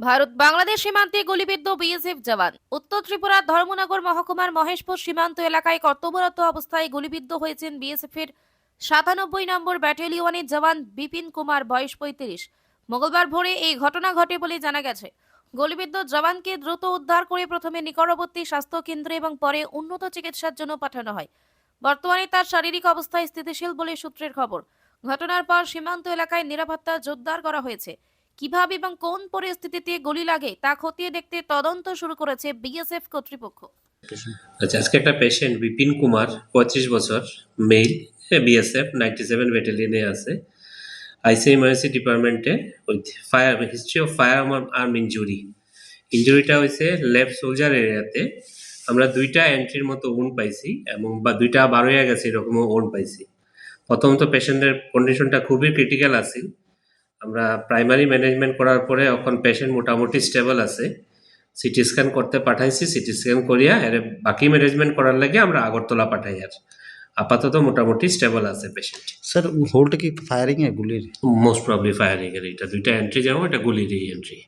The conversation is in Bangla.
ভারত বাংলাদেশ সীমান্তে গুলিবিদ্ধ বিএসএফ জওয়ান। উত্তর ত্রিপুরার ধর্মনগর মহকুমার মহেশপুর সীমান্ত এলাকায় কর্তব্যরত অবস্থায় গুলিবিদ্ধ হয়েছেন বিএসএফ এর সাতানব্বই নম্বর ব্যাটালিয়নের জওয়ান বিপিন কুমার, বয়স পঁয়ত্রিশ। মঙ্গলবার ভোরে এই ঘটনা ঘটে বলে জানা গেছে। গুলিবিদ্ধ জওয়ানকে দ্রুত উদ্ধার করে প্রথমে নিকটবর্তী স্বাস্থ্য কেন্দ্রে এবং পরে উন্নত চিকিৎসার জন্য পাঠানো হয়। বর্তমানে তার শারীরিক অবস্থা স্থিতিশীল বলে সূত্রের খবর। ঘটনার পর সীমান্ত এলাকায় নিরাপত্তা জোরদার করা হয়েছে। কীভাবে এবং কোন পরিস্থিতিতে গুলি লাগে তা খতিয়ে দেখতে তদন্ত শুরু করেছে বিএসএফ কর্তৃপক্ষ। আচ্ছা আজকে একটা পেশেন্ট বিপিন কুমার, পঁয়ত্রিশ বছর মেল বিএসএফ নাইনটি সেভেন ব্যাটালিয়নে আছে। আইসি ইমার্জেন্সি ডিপার্টমেন্টে fire history of fire arm injury ইঞ্জুরিটা হয়েছে লেফট সোলজার এরিয়াতে আমরা দুইটা এন্ট্রির মতো ওন পাইছি এবং বা দুইটা বার হয়ে গেছে এরকমও ওন পাইছি। প্রথমত পেশেন্টের কন্ডিশনটা খুবই ক্রিটিক্যাল আছে আমরা প্রাইমারি ম্যানেজমেন্ট করার পরে এখন পেশেন্ট মোটামুটি স্টেবল আছে। সিটি স্ক্যান করতে পাঠাইছি সিটি স্ক্যান করিয়া এর বাকি ম্যানেজমেন্ট করার লাগে আমরা আগরতলা পাঠাই আর। আপাতত মোটামুটি স্টেবল আছে পেশেন্ট স্যার হোলটা কি ফায়ারিং এ গুলির? মোস্ট প্রবলি ফায়ারিং এর এটা দুইটা এন্ট্রি যাব এটা গুলির এন্ট্রি